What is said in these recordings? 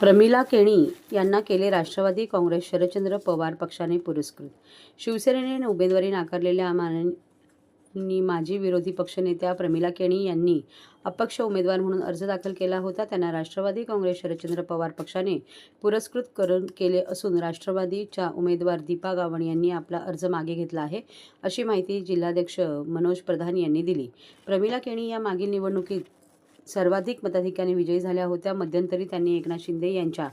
प्रमिला केणी यांना केले राष्ट्रवादी काँग्रेस शरदचंद्र पवार पक्षाने पुरस्कृत. शिवसेनेने उमेदवारी नाकारलेल्या माननी माजी विरोधी पक्षनेत्या प्रमिला केणी यांनी अपक्ष उमेदवार म्हणून अर्ज दाखल केला होता. त्यांना राष्ट्रवादी काँग्रेस शरदचंद्र पवार पक्षाने पुरस्कृत करून केले असून राष्ट्रवादीच्या उमेदवार दीपा गावण यांनी आपला अर्ज मागे घेतला आहे अशी माहिती जिल्हाध्यक्ष मनोज प्रधान यांनी दिली. प्रमिला केणी या मागील निवडणुकीत सर्वाधिक मताधिक्याने विजयी झाल्या होत्या. मध्यंतरी त्यांनी एकनाथ शिंदे यांच्या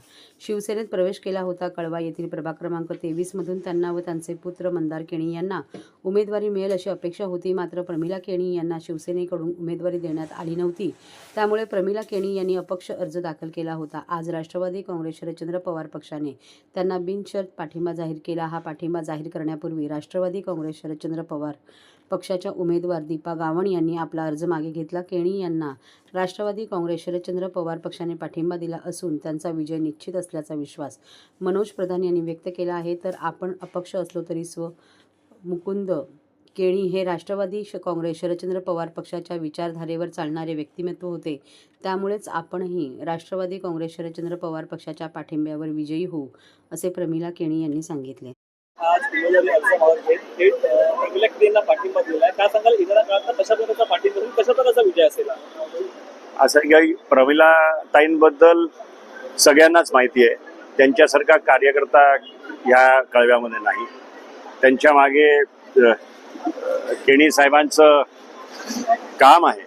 शिवसेनेत प्रवेश केला होता. कळवा येथील प्रभाग क्रमांक तेवीसमधून त्यांना व त्यांचे पुत्र मंदार केणी यांना उमेदवारी मिळेल अशी अपेक्षा होती. मात्र प्रमिला केणी यांना शिवसेनेकडून उमेदवारी देण्यात आली नव्हती. त्यामुळे प्रमिला केणी यांनी अपक्ष अर्ज दाखल केला होता. आज राष्ट्रवादी काँग्रेस शरदचंद्र पवार पक्षाने त्यांना बिनशर्त पाठिंबा जाहीर केला. हा पाठिंबा जाहीर करण्यापूर्वी राष्ट्रवादी काँग्रेस शरदचंद्र पवार पक्षाच्या उमेदवार दीपा गावण यांनी आपला अर्ज मागे घेतला. केणी यांना राष्ट्रवादी काँग्रेस शरदचंद्र पवार पक्षाने पाठिंबा दिला असून त्यांचा विजय निश्चित असल्याचा विश्वास मनोज प्रधान यांनी व्यक्त केला आहे. तर आपण अपक्ष असलो तरी स्व मुकुंद केणी हे राष्ट्रवादी श काँग्रेस शरदचंद्र पवार पक्षाच्या विचारधारेवर चालणारे व्यक्तिमत्व होते. त्यामुळेच आपणही राष्ट्रवादी काँग्रेस शरदचंद्र पवार पक्षाच्या पाठिंब्यावर विजयी होऊ असे प्रमिला केणी यांनी सांगितले. आज उमेदवारी अर्ज मागत थेट थेट अं, प्रमिला किदेंना पाठिंबा दिलाय. काय सांगाल इतर काळात कशा प्रकारचा पाठिंबा होईल कशा प्रकारचा विजय असेल? असं काही प्रमिला ताईंबद्दल सगळ्यांनाच माहिती आहे. त्यांच्यासारखा कार्यकर्ता या कळव्यामध्ये नाही. त्यांच्या मागे केणी साहेबांचं काम आहे.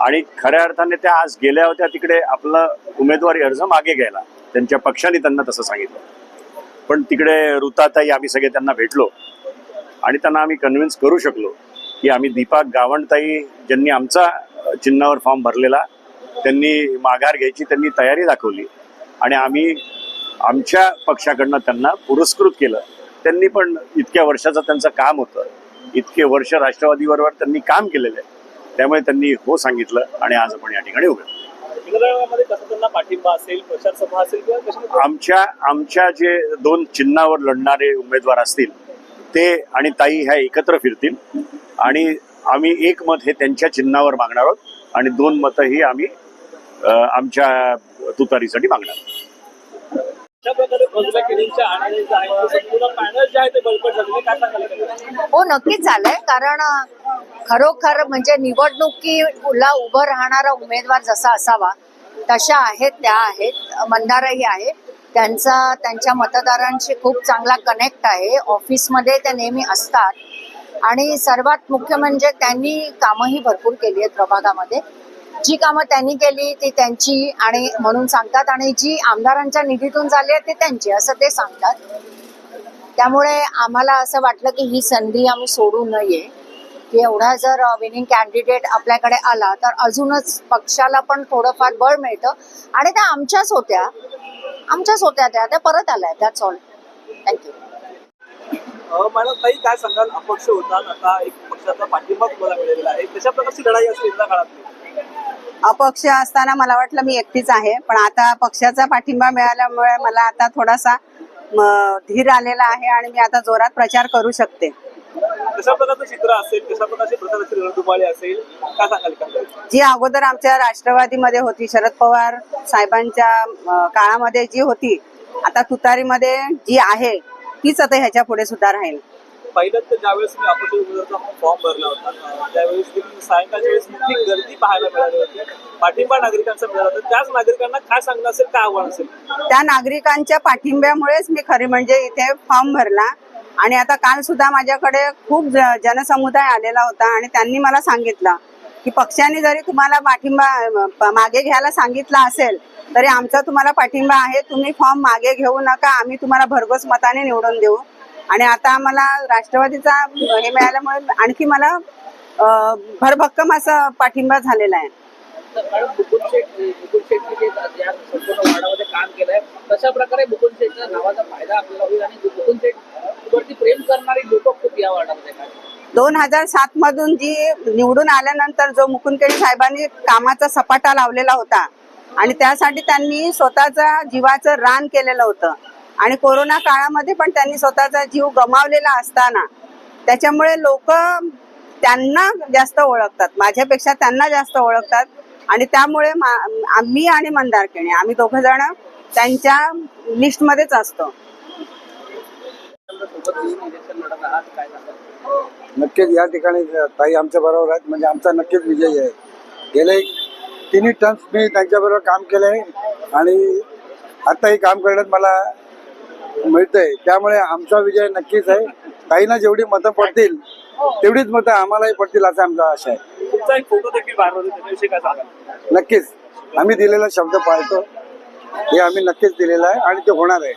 आणि खऱ्या अर्थाने त्या आज गेल्या होत्या तिकडे आपला उमेदवारी अर्ज मागे घ्यायला. त्यांच्या पक्षाने त्यांना तसं सांगितलं. पण तिकडे ऋताताई आम्ही सगळे त्यांना भेटलो. आणि त्यांना आम्ही कन्व्हिन्स करू शकलो की आम्ही दीपा गावणताई ज्यांनी आमचा चिन्हावर फॉर्म भरलेला त्यांनी माघार घ्यायची त्यांनी तयारी दाखवली. आणि आम्ही आमच्या पक्षाकडनं त्यांना पुरस्कृत केलं. त्यांनी पण इतक्या वर्षाचं त्यांचं काम होतं. इतके वर्ष राष्ट्रवादीबरोबर त्यांनी काम केलेलं आहे. त्यामुळे त्यांनी हो सांगितलं आणि आज आपण या ठिकाणी उभे कसं त्यांना पाठिंबा असेल प्रचार सभा असेल किंवा कशा आमच्या आमच्या जे दोन चिन्हावर लढणारे उमेदवार असतील ते आणि ताई ह्या एकत्र फिरतील. आणि आम्ही एक मत हे त्यांच्या चिन्हावर मागणार आहोत आणि दोन मतं ही आम्ही आमच्या तुतारीसाठी मागणार आहोत. हो नक्कीच झालंय. कारण खरोखर म्हणजे निवडणुकीला उभं राहणारा उमेदवार जसा असावा तशा आहेत त्या आहेत. मंदारही आहे. त्यांचा त्यांच्या मतदारांशी खूप चांगला कनेक्ट आहे. ऑफिसमध्ये ते नेहमी असतात. आणि सर्वात मुख्य म्हणजे त्यांनी कामंही भरपूर केली आहेत प्रभागामध्ये. जी कामं त्यांनी केली ती त्यांची आणि म्हणून सांगतात. आणि जी आमदारांच्या निधीतून झाली आहे ती त्यांची असं ते सांगतात. त्यामुळे आम्हाला असं वाटलं की ही संधी आम्ही सोडू नये. की एवढा जर विनिंग कॅन्डिडेट आपल्याकडे आला तर अजूनच पक्षाला पण थोडंफार बळ मिळतं. आणि त्या आमच्याच होत्या. आमच्याच होत्या त्या. त्या परत आल्या. That's all thank you um, madam ताई काय सांगाल? अपक्ष होतात. आता एक पक्षाचा पाठिंबा तुम्हाला मिळालेला आहे. कशा प्रकारची लढाई असेल येणाऱ्या काळात? अपक्ष असताना मला वाटलं मी एकटीच आहे. पण आता पक्षाचा पाठिंबा मिळाल्यामुळे मला आता थोडासा धीर आलेला आहे आणि मी आता जोरात प्रचार करू शकते. कशा प्रकारचं चित्र असेल कशा प्रकारची रणधुमाळी असेल काय सांगाल का? जी अगोदर आमच्या राष्ट्रवादीमध्ये होती शरद पवार साहेबांच्या अ, काळामध्ये जी होती आता तुतारीमध्ये जी आहे तीच आता ह्याच्या पुढे सुद्धा राहील. पहिल्यांदा ज्यावेळेस मी अपक्ष उमेदवाराचा फॉर्म भरला होता अं, त्यावेळेस सायंकाळच्या वेळेस मोठी गर्दी पाहायला मिळाली होती. पाठिंबा नागरिकांचा मिळाला होता. त्याच नागरिकांना काय सांगणं असेल काय आव्हान असेल? त्या नागरिकांच्या पाठिंब्यामुळेच मी खरी म्हणजे इथे फॉर्म भरला. आणि आता काल सुद्धा माझ्याकडे खूप जनसमुदाय आलेला होता आणि त्यांनी मला सांगितलं की पक्षाने जरी तुम्हाला पाठिंबा मागे घ्यायला सांगितलं असेल तरी आमचा तुम्हाला पाठिंबा आहे. तुम्ही फॉर्म मागे घेऊ नका. आम्ही तुम्हाला भरघोस मताने निवडून देऊ. आणि आता आम्हाला राष्ट्रवादीचा हे मिळाल्यामुळे आणखी मला भरभक्कम असा पाठिंबा झालेला आहे. शेठ तशा प्रकारे नावाचा फायदा आपल्याला होईल आणि मुकुंद शेठ वरती प्रेम करणारी लोक खूप या वार्डामध्ये आहेत. दोन हजार सात मधून जी निवडून आल्यानंतर जो मुकुंदकेळी साहेबांनी कामाचा सपाटा लावलेला होता आणि त्यासाठी त्यांनी स्वतःचा जीवाचं रान केलेलं होतं. आणि कोरोना काळामध्ये पण त्यांनी स्वतःचा जीव गमावलेला असताना त्याच्यामुळे लोक त्यांना जास्त ओळखतात माझ्यापेक्षा त्यांना जास्त ओळखतात. आणि त्यामुळे मी आम्ही आणि मंदारकिणी आम्ही दोघ जण त्यांच्या लिस्टमध्येच असतो. नक्कीच या ठिकाणी ताई आमच्या बरोबर आहेत. म्हणजे आमचा नक्कीच विजय आहे. गेले तिन्ही टर्म्स मी त्यांच्याबरोबर काम केलंय आणि आताही काम करण्यात मला मिळतंय. त्यामुळे आमचा विजय नक्कीच आहे. ताईंना जेवढी मतं पडतील तेवढीच मतं आम्हालाही पडतील असा आमचा आशा आहे. तुमचा एक फोटो देखील नक्कीच. आम्ही दिलेला शब्द पाळतो. हे आम्ही नक्कीच दिलेला आहे आणि ते होणार आहे.